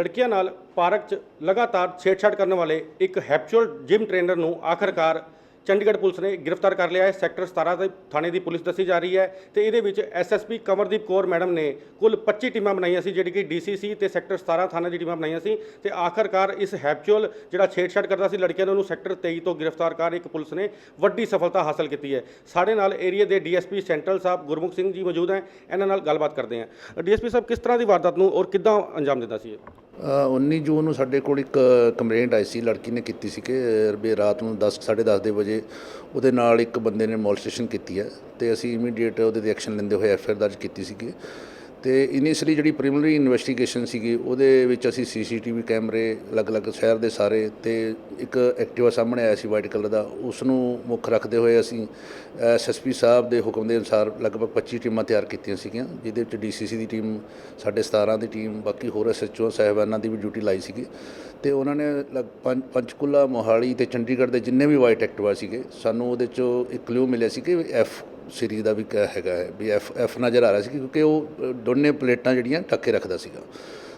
ਲੜਕੀਆਂ ਨਾਲ ਪਾਰਕ 'ਚ ਲਗਾਤਾਰ ਛੇੜਛਾੜ ਕਰਨ ਵਾਲੇ ਇੱਕ ਹੈਪਚੁਅਲ ਜਿਮ ਟ੍ਰੇਨਰ ਨੂੰ ਆਖਰਕਾਰ ਚੰਡੀਗੜ੍ਹ ਪੁਲਿਸ ਨੇ ਗ੍ਰਿਫਤਾਰ ਕਰ ਲਿਆ ਹੈ। ਸੈਕਟਰ 17 ਦੇ ਥਾਣੇ ਦੀ ਪੁਲਿਸ ਦੱਸੀ ਜਾ ਰਹੀ ਹੈ ਤੇ ਇਹਦੇ ਵਿੱਚ ਐਸਐਸਪੀ ਕਮਰਦੀਪ ਕੌਰ ਮੈਡਮ ਨੇ ਕੁੱਲ 25 ਟੀਮਾਂ ਬਣਾਈਆਂ ਸੀ, ਜਿਹੜੀ ਕਿ ਡੀਸੀਸੀ ਤੇ ਸੈਕਟਰ 17 ਥਾਣੇ ਦੀ ਟੀਮਾਂ ਬਣਾਈਆਂ ਸੀ ਤੇ ਆਖਰਕਾਰ ਇਸ ਹੈਪਚੁਅਲ ਜਿਹੜਾ ਛੇੜਛਾੜ ਕਰਦਾ ਸੀ ਲੜਕੀਆਂ ਨੂੰ ਉਹਨੂੰ ਸੈਕਟਰ 23 ਤੋਂ ਗ੍ਰਿਫਤਾਰ ਕਰ ਇੱਕ ਪੁਲਿਸ ਨੇ ਵੱਡੀ ਸਫਲਤਾ ਹਾਸਲ ਕੀਤੀ ਹੈ। ਸਾਡੇ ਨਾਲ ਏਰੀਆ ਦੇ ਡੀਐਸਪੀ ਸੈਂਟਰਲ ਸਾਹਿਬ ਗੁਰਮੁਖ ਸਿੰਘ ਜੀ ਮੌਜੂਦ ਹੈ। ਇਹਨਾਂ ਨਾਲ ਗੱਲਬਾਤ ਕਰਦੇ ਹਾਂ। ਡੀਐਸਪੀ ਸਾਹਿਬ, ਕਿਸ ਤਰ੍ਹਾਂ ਦੀ ਵਾਰਦਾਤ ਨੂੰ ਔਰ ਕਿੱਦਾਂ ਅੰਜਾਮ ਦਿੰਦਾ ਸੀ ਇਹ? 19 ਜੂਨ ਨੂੰ ਸਾਡੇ ਕੋਲ ਇੱਕ ਕੰਪਲੇਂਟ ਆਈ ਸੀ, ਲੜਕੀ ਨੇ ਕੀਤੀ ਸੀ ਕਿ ਵੀ ਰਾਤ ਨੂੰ 10 10:30 ਦੇ ਵਜੇ ਉਹਦੇ ਨਾਲ ਇੱਕ ਬੰਦੇ ਨੇ ਮੋਲਸਟੇਸ਼ਨ ਕੀਤੀ ਹੈ ਤੇ ਅਸੀਂ ਇਮੀਡੀਏਟ ਉਹਦੇ ਤੇ ਐਕਸ਼ਨ ਲੈਂਦੇ ਹੋਏ ਐਫਆਈਆਰ ਦਰਜ ਕੀਤੀ ਸੀਗੀ ਤੇ ਇਨੀਸ਼ੀਅਲੀ ਜਿਹੜੀ ਪ੍ਰੀਲਿਮਿਨਰੀ ਇਨਵੈਸਟੀਗੇਸ਼ਨ ਸੀਗੀ, ਉਹਦੇ ਵਿੱਚ ਅਸੀਂ ਸੀਸੀਟੀਵੀ ਕੈਮਰੇ, ਅਲੱਗ-ਅਲੱਗ ਸ਼ਹਿਰ ਦੇ ਸਾਰੇ ਤੇ ਇੱਕ ਐਕਟਿਵਾ ਸਾਹਮਣੇ ਆਇਆ ਸੀ ਵਾਈਟ ਕਲਰ ਦਾ ਉਸ ਨੂੰ ਮੁੱਖ ਰੱਖਦੇ ਹੋਏ ਅਸੀਂ ਐਸਐਸਪੀ ਸਾਹਿਬ ਦੇ ਹੁਕਮ ਦੇ ਅਨੁਸਾਰ ਲਗਭਗ 25 ਟੀਮਾਂ ਤਿਆਰ ਕੀਤੀਆਂ ਸੀਗੀਆਂ, ਜਿਹਦੇ ਵਿੱਚ ਡੀਸੀਸੀ ਦੀ ਟੀਮ, ਸਾਡੇ 17 ਦੀ ਟੀਮ, ਬਾਕੀ ਹੋਰ ਐਸਐਚਓ ਸਾਹਿਬਾਨਾਂ ਦੀ ਵੀ ਡਿਊਟੀ ਲਾਈ ਸੀਗੀ। ਤੇ ਉਹਨਾਂ ਨੇ ਲਗ ਪੰਜ, ਪੰਚਕੂਲਾ, ਮੋਹਾਲੀ ਤੇ ਚੰਡੀਗੜ੍ਹ ਦੇ ਜਿੰਨੇ ਵੀ ਵਾਈਟ ਐਕਟਿਵਾ ਸੀਗੇ, ਸਾਨੂੰ ਉਹਦੇ ਚੋਂ ਇੱਕ ਕਲੂ ਮਿਲਿਆ ਸੀ ਕਿ ਐਫ ਸੀਰੀਜ਼ ਦਾ ਵੀ ਕ- ਹੈਗਾ ਹੈ, ਵੀ ਐਫ ਐਫ ਨਜ਼ਰ ਆ ਰਿਹਾ ਸੀ ਕਿਉਂਕਿ ਉਹ ਦੋਨੇ ਪਲੇਟਾਂ ਜਿਹੜੀਆਂ ਟੱਕੇ ਰੱਖਦਾ ਸੀਗਾ।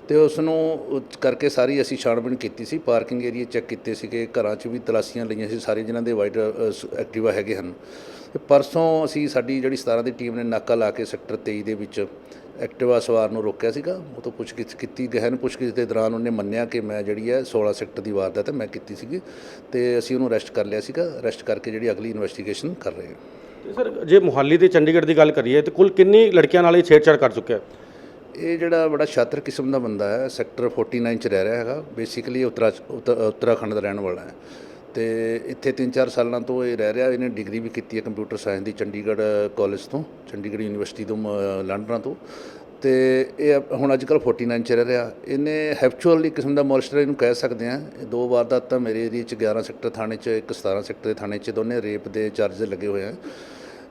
ਤੇ ਉਸ ਨੂੰ ਕਰਕੇ ਸਾਰੀ ਅਸੀਂ ਛਾਣਬੀਣ ਕੀਤੀ ਸੀ, ਪਾਰਕਿੰਗ ਏਰੀਆ ਚੈੱਕ ਕੀਤੇ ਸੀਗੇ, ਘਰਾਂ 'ਚ ਵੀ ਤਲਾਸ਼ੀਆਂ ਲਈਆਂ ਸੀ, ਸਾਰੇ ਜਿਨ੍ਹਾਂ ਦੇ ਵਾਈਟ ਐਕਟਿਵਾ ਹੈਗੇ ਹਨ। ਤੇ ਪਰਸੋਂ ਅਸੀਂ ਸਾਡੀ ਜਿਹੜੀ 17 ਦੀ ਟੀਮ ਨੇ ਨਾਕਾ ਲਾ ਕੇ ਸੈਕਟਰ 23 ਦੇ ਵਿੱਚ ਐਕਟਿਵਾ ਸਵਾਰ ਨੂੰ ਰੋਕਿਆ ਸੀਗਾ। ਉਹ ਤੋਂ ਪੁੱਛਗਿੱਛ ਕੀਤੀ, ਗਹਿਨ ਪੁੱਛਗਿੱਛ ਦੇ ਦੌਰਾਨ ਉਹਨੇ ਮੰਨਿਆ ਕਿ ਮੈਂ ਜਿਹੜੀ ਹੈ 16 ਸੈਕਟਰ ਦੀ ਵਾਰਦਾਤ ਹੈ, ਮੈਂ ਕੀਤੀ ਸੀਗੀ। ਤੇ ਅਸੀਂ ਉਹਨੂੰ ਅਰੈਸਟ ਕਰ ਲਿਆ ਸੀਗਾ। ਅਰੈਸਟ ਕਰਕੇ ਜਿਹੜੀ ਅਗਲੀ ਇਨਵੈਸਟੀਗੇਸ਼ਨ ਕਰ ਰਹੇ ਹਾਂ। ਤੇ ਸਰ, ਜੇ ਮੁਹਾਲੀ ਤੇ ਚੰਡੀਗੜ੍ਹ ਦੀ ਗੱਲ ਕਰੀਏ ਤੇ ਕੁੱਲ ਕਿੰਨੀ ਲੜਕੀਆਂ ਨਾਲ ਇਹ ਛੇੜਛਾੜ ਕਰ ਚੁੱਕਿਆ? ਹੈ ਇਹ ਜਿਹੜਾ ਬੜਾ ਛਾਤਰ ਕਿਸਮ ਦਾ ਬੰਦਾ ਹੈ, ਸੈਕਟਰ 49 ਚ ਰਹਿ ਰਿਹਾ ਹੈਗਾ, ਬੇਸਿਕਲੀ ਉੱਤਰਾ, ਉੱਤ- ਉੱਤਰਾਖੰਡ ਦਾ ਰਹਿਣ ਵਾਲਾ ਹੈ। ਤੇ ਇੱਥੇ 3-4 ਸਾਲਾਂ ਤੋਂ ਇਹ ਰਹਿ ਰਿਹਾ, ਇਹਨੇ ਡਿਗਰੀ ਵੀ ਕੀਤੀ ਹੈ ਕੰਪਿਊਟਰ ਸਾਇੰਸ ਦੀ ਚੰਡੀਗੜ੍ਹ ਕਾਲਜ ਤੋਂ, ਚੰਡੀਗੜ੍ਹ ਯੂਨੀਵਰਸਿਟੀ ਤੋਂ, ਮ- ਲੰਡਨਾਂ ਤੋਂ। ਤੇ ਇਹ ਹੁਣ ਅੱਜ ਕੱਲ੍ਹ 49 ਚ ਰਹਿ ਰਿਹਾ। ਇਹਨੇ ਹੈਪਚੁਅਲੀ ਕਿਸਮ ਦਾ ਮੋਲਸਟਰ ਇਹਨੂੰ ਕਹਿ ਸਕਦੇ ਆ ਇਹ ਦੋ ਵਾਰਦਾਤਾਂ ਮੇਰੇ ਏਰੀਆ ਚ 11 ਸੈਕਟਰ ਥਾਣੇ ਚ, ਇੱਕ 17 ਸੈਕਟਰ ਦੇ ਥਾਣੇ ਚ ਦੋਨੇ ਰੇਪ ਦੇ ਚਾਰजेस ਲੱਗੇ ਹੋਏ ਆ।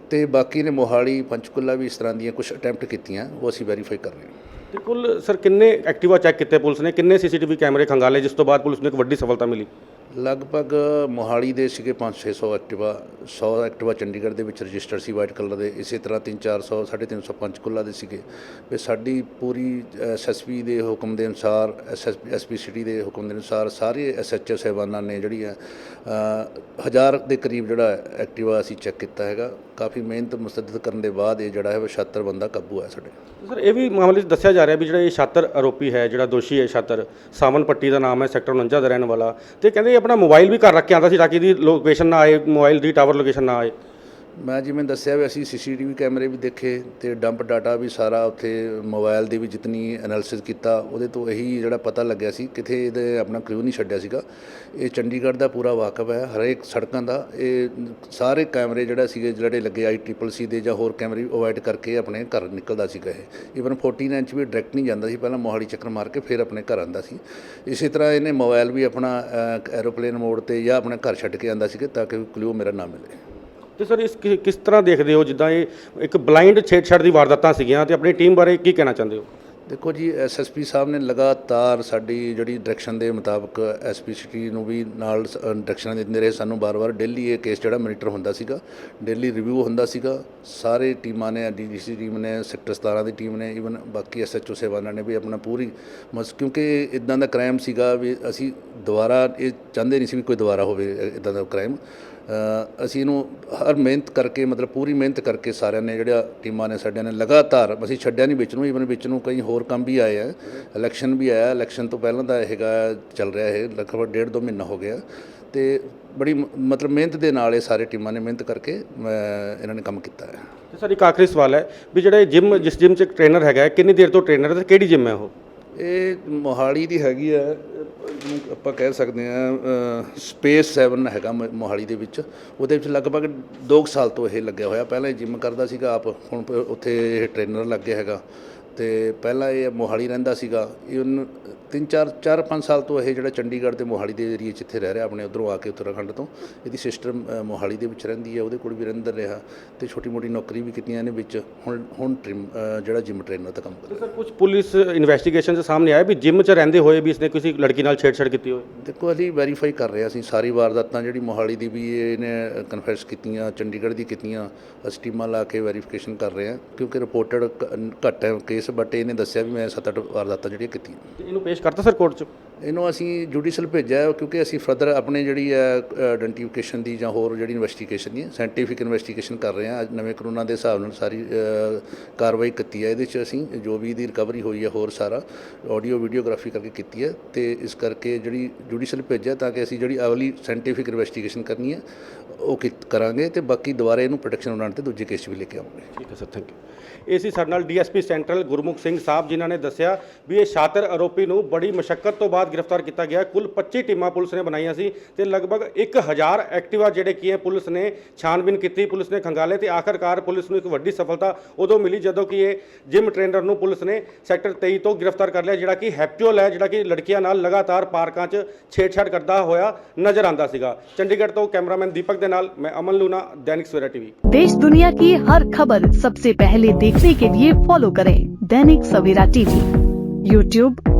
ਤੇ ਬਾਕੀ ਨੇ ਮੋਹਾਲੀ, ਪੰਚਕੁਲਾ ਵੀ ਇਸ ਤਰ੍ਹਾਂ ਦੀਆਂ ਕੁਝ ਅਟੈਂਪਟ ਕੀਤੀਆਂ, ਉਹ ਅਸੀਂ ਵੈਰੀਫਾਈ ਕਰ ਰਹੇ ਹਾਂ। ਤੇ ਕੁੱਲ ਸਰ ਕਿੰਨੇ ਐਕਟਿਵਾ ਚੈੱਕ ਕੀਤੇ ਪੁਲਿਸ ਨੇ? ਕਿੰਨੇ ਸੀਸੀਟੀਵੀ ਕੈਮਰੇ ਖੰਗਾਲੇ, ਜਿਸ ਤੋਂ ਬਾਅਦ ਪੁਲਿਸ ਨੂੰ ਇੱਕ ਵੱਡੀ ਸਫਲਤਾ ਮਿਲੀ? ਲਗਭਗ ਮੋਹਾਲੀ ਦੇ ਸੀਗੇ 5-600 ਐਕਟਿਵਾ 100 ਐਕਟਿਵਾ ਚੰਡੀਗੜ੍ਹ ਦੇ ਵਿੱਚ ਰਜਿਸਟਰ ਸੀ ਵਾਈਟ ਕਲਰ ਦੇ, ਇਸੇ ਤਰ੍ਹਾਂ 3-400 350 ਪੰਚਕੁਲਾ ਦੇ ਸੀਗੇ। ਵੀ ਸਾਡੀ ਪੂਰੀ ਐਸਐਸਪੀ ਦੇ ਹੁਕਮ ਦੇ ਅਨੁਸਾਰ ਐਸਪੀ ਸਿਟੀ ਦੇ ਹੁਕਮ ਦੇ ਅਨੁਸਾਰ ਸਾਰੇ ਐਸਐਚਓ ਸਾਹਿਬਾਨਾਂ ਨੇ ਜਿਹੜੀ ਹੈ ਹਜ਼ਾਰ ਦੇ ਕਰੀਬ ਜਿਹੜਾ ਐਕਟਿਵਾ ਅਸੀਂ ਚੈੱਕ ਕੀਤਾ ਹੈਗਾ। ਕਾਫੀ ਮਿਹਨਤ ਮੁਸਤਦਦ ਕਰਨ ਦੇ ਬਾਅਦ ਇਹ ਜਿਹੜਾ ਹੈ ਉਹ 76 ਬੰਦਾ ਕਾਬੂ ਆਇਆ ਸਾਡੇ ਸਰ, ਇਹ ਵੀ ਮਾਮਲੇ 'ਚ ਦੱਸਿਆ ਜਾ ਰਿਹਾ ਵੀ ਜਿਹੜਾ ਇਹ ਛਾਤਰ ਆਰੋਪੀ ਹੈ, ਜਿਹੜਾ ਦੋਸ਼ੀ ਹੈ ਛਾਤਰ ਸਾਵਨ ਪੱਟੀ ਦਾ ਨਾਮ ਹੈ, ਸੈਕਟਰ 49 ਦਾ ਰਹਿਣ ਵਾਲਾ। ਤੇ ਕਹਿੰਦੇ ਆਪਣਾ ਮੋਬਾਈਲ ਵੀ ਘਰ ਰੱਖ ਕੇ ਆਉਂਦਾ ਸੀ ਤਾਂ ਕਿ ਇਹਦੀ ਲੋਕੇਸ਼ਨ ਨਾ ਆਏ, ਮੋਬਾਈਲ ਦੀ ਟਾਵਰ ਲੋਕੇਸ਼ਨ ਨਾ ਆਏ। ਮੈਂ ਜਿਵੇਂ ਦੱਸਿਆ ਵੀ ਅਸੀਂ ਸੀਸੀਟੀਵੀ ਕੈਮਰੇ ਵੀ ਦੇਖੇ ਤੇ ਡੰਪ ਡਾਟਾ ਵੀ ਸਾਰਾ ਉੱਥੇ ਮੋਬਾਈਲ ਦੀ ਵੀ ਜਿਤਨੀ ਐਨਾਲਿਸਿਸ ਕੀਤਾ, ਉਹਦੇ ਤੋਂ ਇਹੀ ਜਿਹੜਾ ਪਤਾ ਲੱਗਿਆ ਸੀ, ਕਿਥੇ ਇਹਦੇ ਆਪਣਾ ਕ੍ਰਿਊ ਨਹੀਂ ਛੱਡਿਆ ਸੀਗਾ। ਇਹ ਚੰਡੀਗੜ੍ਹ ਦਾ ਪੂਰਾ ਵਾਕਫ ਹੈ, ਹਰੇਕ ਸੜਕਾਂ ਦਾ, ਇਹ ਸਾਰੇ ਕੈਮਰੇ ਜਿਹੜਾ ਸੀਗੇ, ਜਿਹੜੇ ਲੱਗੇ ਆਈ ਟ੍ਰਿਪਲ ਸੀ ਦੇ ਜਾਂ ਹੋਰ ਕੈਮਰੇ ਅਵੋਇਡ ਕਰਕੇ ਆਪਣੇ ਘਰ ਨਿਕਲਦਾ ਸੀਗਾ ਇਹ। ਈਵਨ 14 ਇੰਚ ਵੀ ਡਾਇਰੈਕਟ ਨਹੀਂ ਜਾਂਦਾ ਸੀ, ਪਹਿਲਾਂ ਮੋਹਾਲੀ ਚੱਕਰ ਮਾਰ ਕੇ ਫਿਰ ਆਪਣੇ ਘਰ ਆਉਂਦਾ ਸੀ। ਇਸੇ ਤਰ੍ਹਾਂ ਇਹਨੇ ਮੋਬਾਈਲ ਵੀ ਆਪਣਾ ਐਰੋਪਲੇਨ ਮੋਡ ਤੇ ਜਾਂ ਆਪਣੇ ਘਰ ਛੱਡ ਕੇ ਆਉਂਦਾ ਸੀ ਤਾਂ ਕਿ ਕਲੂ ਮੇਰਾ ਨਾ ਮਿਲੇ। ਤੇ ਸਰ ਇਸ ਕਿ- ਕਿਸ ਤਰ੍ਹਾਂ ਦੇਖਦੇ ਹੋ ਜਿੱਦਾਂ ਇਹ ਇੱਕ ਬਲਾਈਂਡ ਛੇੜਛਾੜ ਦੀ ਵਾਰਦਾਤਾਂ ਸੀਗੀਆਂ ਤੇ ਆਪਣੀ ਟੀਮ ਬਾਰੇ ਕੀ ਕਹਿਣਾ ਚਾਹੁੰਦੇ ਹੋ? ਦੇਖੋ ਜੀ ਐਸਐਸਪੀ ਸਾਹਿਬ ਨੇ ਲਗਾਤਾਰ ਸਾਡੀ ਜਿਹੜੀ ਡਾਇਰੈਕਸ਼ਨ ਦੇ ਮੁਤਾਬਕ ਐਸਪੀ ਸਿਟੀ ਨੂੰ ਵੀ ਨਾਲ ਡਾਇਰੈਕਸ਼ਨਾਂ ਦਿੰਦੇ ਰਹੇ। ਸਾਨੂੰ ਬਾਰ-ਬਾਰ ਡੇਲੀ ਇਹ ਕੇਸ ਜਿਹੜਾ ਮੋਨੀਟਰ ਹੁੰਦਾ ਸੀਗਾ ਡੇਲੀ ਰਿਵਿਊ ਹੁੰਦਾ ਸੀਗਾ। ਸਾਰੇ ਟੀਮਾਂ ਨੇ ਡੀਡੀਸੀ ਟੀਮ ਨੇ ਸੈਕਟਰ 17 ਦੀ ਟੀਮ ਨੇ ਈਵਨ ਬਾਕੀ ਐਸਐਚਓ ਸੇਵਾਨਾਂ ਨੇ ਵੀ ਆਪਣਾ ਪੂਰੀ ਮਸ, ਕਿਉਂਕਿ ਇਦਾਂ ਦਾ ਕ੍ਰਾਈਮ ਸੀਗਾ ਵੀ ਅਸੀਂ ਦੁਬਾਰਾ ਇਹ ਚਾਹੁੰਦੇ ਨਹੀਂ ਸੀ ਵੀ ਕੋਈ ਦੁਬਾਰਾ ਹੋਵੇ ਇਦਾਂ ਦਾ ਕ੍ਰਾਈਮ ਅਸੀਂ ਇਹਨੂੰ ਹਰ ਮਿਹਨਤ ਕਰਕੇ, ਮਤਲਬ ਪੂਰੀ ਮਿਹਨਤ ਕਰਕੇ ਸਾਰਿਆਂ ਨੇ ਜਿਹੜਾ ਟੀਮਾਂ ਨੇ, ਸਾਡਿਆਂ ਨੇ ਲਗਾਤਾਰ ਅਸੀਂ ਛੱਡਿਆ ਨਹੀਂ ਵਿੱਚ ਨੂੰ ਈਵਨ ਵਿੱਚ ਨੂੰ ਕਈ ਹੋਰ ਕੰਮ ਵੀ ਆਏ ਆ ਇਲੈਕਸ਼ਨ ਵੀ ਆਇਆ ਇਲੈਕਸ਼ਨ ਤੋਂ ਪਹਿਲਾਂ ਦਾ ਇਹ ਹੈਗਾ ਚੱਲ ਰਿਹਾ ਇਹ ਲਗਭਗ ਡੇਢ ਦੋ ਮਹੀਨਾ ਹੋ ਗਿਆ। ਤੇ ਬੜੀ ਮਤਲਬ ਮਿਹਨਤ ਦੇ ਨਾਲ ਇਹ ਸਾਰੇ ਟੀਮਾਂ ਨੇ ਮਿਹਨਤ ਕਰਕੇ ਇਹਨਾਂ ਨੇ ਕੰਮ ਕੀਤਾ ਹੈ। ਤੇ ਸਰ ਇੱਕ ਆਖਰੀ ਸਵਾਲ ਹੈ ਵੀ ਜਿਹੜਾ ਜਿਮ ਜਿਸ ਜਿਮ 'ਚ ਟ੍ਰੇਨਰ ਹੈਗਾ ਹੈ, ਕਿੰਨੀ ਦੇਰ ਤੋਂ ਟ੍ਰੇਨਰ ਹੈ ਤੇ ਕਿਹੜੀ ਜਿਮ ਹੈ ਉਹ? ਇਹ ਮੋਹਾਲੀ ਦੀ ਹੈਗੀ ਆ ਆਪਾਂ ਕਹਿ ਸਕਦੇ ਆ ਸਪੇਸ 7 ਹੈਗਾ ਮੋਹਾਲੀ ਦੇ ਵਿੱਚ। ਉਹਦੇ ਵਿੱਚ ਲਗਭਗ 2 ਸਾਲ ਤੋਂ ਇਹ ਲੱਗਿਆ ਹੋਇਆ। ਪਹਿਲਾਂ ਜਿਮ ਕਰਦਾ ਸੀਗਾ ਆਪ ਹੁਣ ਉੱਥੇ ਇਹ ਟ੍ਰੇਨਰ ਲੱਗੇ ਹੈਗਾ। ਤੇ ਪਹਿਲਾਂ ਇਹ ਮੋਹਾਲੀ ਰਹਿੰਦਾ ਸੀਗਾ ਇਹ ਤਿੰਨ ਚਾਰ ਚਾਰ ਪੰਜ ਸਾਲ ਤੋਂ ਇਹ ਜਿਹੜਾ ਚੰਡੀਗੜ੍ਹ ਤੇ ਮੋਹਾਲੀ ਦੇ ਏਰੀਏ 'ਚ ਇੱਥੇ ਰਹਿ ਰਿਹਾ ਆਪਣੇ ਉਧਰੋਂ ਆ ਕੇ ਉੱਤਰਾਖੰਡ ਤੋਂ ਇਹਦੀ ਸਿਸਟਰ ਮੋਹਾਲੀ ਦੇ ਵਿੱਚ ਰਹਿੰਦੀ ਹੈ ਉਹਦੇ ਕੋਲ ਵੀ ਰਹਿੰਦਾ ਰਿਹਾ ਤੇ ਛੋਟੀ ਮੋਟੀ ਨੌਕਰੀ ਵੀ ਕੀਤੀਆਂ ਨੇ ਵਿੱਚ ਹੁਣ ਹੁਣ ਟ੍ਰਿਮ ਜਿਹੜਾ ਜਿਮ ਟ੍ਰੇਨਰ ਦਾ ਕੰਮ ਕਰ ਤੇ ਸਰ ਕੁਝ ਪੁਲਿਸ ਇਨਵੈਸਟੀਗੇਸ਼ਨ 'ਚ ਸਾਹਮਣੇ ਆਇਆ ਵੀ ਜਿਮ 'ਚ ਰਹਿੰਦੇ ਹੋਏ ਵੀ ਇਸਨੇ ਕਿਸੇ ਲੜਕੀ ਨਾਲ ਛੇੜਛਾੜ ਕੀਤੀ ਹੋਵੇ? ਦੇਖੋ ਅਸੀਂ ਵੈਰੀਫਾਈ ਕਰ ਰਹੇ ਅਸੀਂ ਸਾਰੀ ਵਾਰਦਾਤਾਂ ਜਿਹੜੀ ਮੋਹਾਲੀ ਦੀ ਵੀ ਇਹਨੇ ਕਨਫੈਸ ਕੀਤੀਆਂ ਚੰਡੀਗੜ੍ਹ ਦੀ ਕੀਤੀਆਂ ਅਸੀਂ ਟੀਮਾਂ ਲਾ ਕੇ ਵੈਰੀਫਿਕੇਸ਼ਨ ਕਰ ਰਹੇ ਹਾਂ ਕਿਉਂਕਿ ਰਿਪੋਰਟਡ ਘੱਟ ਹੈ ਕੇਸ ਇਸ ਬਟ ਇਹਨੇ ਦੱਸਿਆ ਵੀ ਮੈਂ ਸੱਤ ਅੱਠ ਵਾਰਦਾਤਾਂ ਜਿਹੜੀਆਂ ਕੀਤੀਆਂ। ਇਹਨੂੰ ਪੇਸ਼ ਕਰਤਾ ਸਰ ਕੋਰਟ 'ਚ? ਇਹਨੂੰ ਅਸੀਂ ਜੁਡੀਸ਼ਲ ਭੇਜਿਆ ਕਿਉਂਕਿ ਅਸੀਂ ਫਰਦਰ ਆਪਣੇ ਜਿਹੜੀ ਹੈ ਆਇਡੈਂਟੀਫਿਕੇਸ਼ਨ ਦੀ ਜਾਂ ਹੋਰ ਜਿਹੜੀ ਇਨਵੈਸਟੀਗੇਸ਼ਨ ਦੀ ਸਾਇੰਟੀਫਿਕ ਇਨਵੈਸਟੀਗੇਸ਼ਨ ਕਰ ਰਹੇ ਹਾਂ। ਅੱਜ ਨਵੇਂ ਕਾਨੂੰਨਾਂ ਦੇ ਹਿਸਾਬ ਨਾਲ ਸਾਰੀ ਕਾਰਵਾਈ ਕੀਤੀ ਹੈ। ਇਹਦੇ 'ਚ ਅਸੀਂ ਜੋ ਵੀ ਇਹਦੀ ਰਿਕਵਰੀ ਹੋਈ ਹੈ, ਹੋਰ ਸਾਰਾ ਆਡੀਓ ਵੀਡੀਓਗ੍ਰਾਫੀ ਕਰਕੇ ਕੀਤੀ ਹੈ ਤੇ ਇਸ ਕਰਕੇ ਜਿਹੜੀ ਜੁਡੀਸ਼ਲ ਭੇਜਿਆ ਤਾਂ ਕਿ ਅਸੀਂ ਜਿਹੜੀ ਅਗਲੀ ਸਾਇੰਟੀਫਿਕ ਇਨਵੈਸਟੀਗੇਸ਼ਨ ਕਰਨੀ ਹੈ, ਉਹ ਕੀਤ- ਕਰਾਂਗੇ ਤੇ ਬਾਕੀ ਦੁਬਾਰਾ ਇਹਨੂੰ ਪ੍ਰੋਟੈਕਸ਼ਨ ਬਣਾਉਣ ਤੇ ਦੂਜੇ ਕੇਸ 'ਚ ਵੀ ਲੈ ਕੇ ਆਵਾਂਗੇ। ਠੀਕ ਹੈ ਸਰ ਥੈਂਕ ਯੂ ਇਹ ਸੀ ਸਾਡੇ ਨਾਲ ਡੀਐਸਪੀ ਸੈਂਟਰਲ ਗੁਰਮੁਖ ਸਿੰਘ ਸਾਹਿਬ ਜਿਨ੍ਹਾਂ ਨੇ ਦੱਸਿਆ ਵੀ ਇਹ ਸ਼ਾਤਰ ਆਰੋਪੀ ਨੂੰ ਬੜੀ ਮੁਸ਼ਕਲ ਤੋਂ ਬਾਅਦ ਗ੍ਰਿਫਤਾਰ ਕੀਤਾ ਗਿਆ ਕੁੱਲ 25 ਟੀਮਾਂ ਪੁਲਿਸ ਨੇ ਬਣਾਈਆਂ ਸੀ ਤੇ ਲਗਭਗ 1000 ਐਕਟਿਵਾ ਜਿਹੜੇ ਕੀ ਹੈ ਪੁਲਿਸ ਨੇ ਛਾਨਬੀਨ ਕੀਤੀ ਪੁਲਿਸ ਨੇ ਖੰਗਾਲੇ ਤੇ ਆਖਰਕਾਰ ਪੁਲਿਸ ਨੂੰ ਇੱਕ ਵੱਡੀ ਸਫਲਤਾ ਉਦੋਂ ਮਿਲੀ ਜਦੋਂ ਕਿ ਇਹ ਜਿਮ ਟ੍ਰੇਨਰ ਨੂੰ ਪੁਲਿਸ ਨੇ ਸੈਕਟਰ 23 ਤੋਂ ਗ੍ਰਿਫਤਾਰ ਕਰ ਲਿਆ ਜਿਹੜਾ ਕਿ ਹੈਪਚੁਅਲ ਹੈ ਜਿਹੜਾ ਕਿ ਲੜਕੀਆਂ ਨਾਲ ਲਗਾਤਾਰ ਪਾਰਕਾਂ 'ਚ ਛੇੜਛਾੜ ਕਰਦਾ ਹੋਇਆ ਨਜ਼ਰ ਆਂਦਾ ਸੀਗਾ ਚੰਡੀਗੜ੍ਹ ਤੋਂ ਕੈਮਰਾਮੈਨ ਦੀਪਕ ਦੇ ਨਾਲ ਮੈਂ ਅਮਨ ਲੂਨਾ ਦੈਨਿਕ ਸਵੇਰਾ ਟੀਵੀ देश दुनिया की हर खबर सबसे पहले देखने के लिए फॉलो करें दैनिक सवेरा टीवी यूट्यूब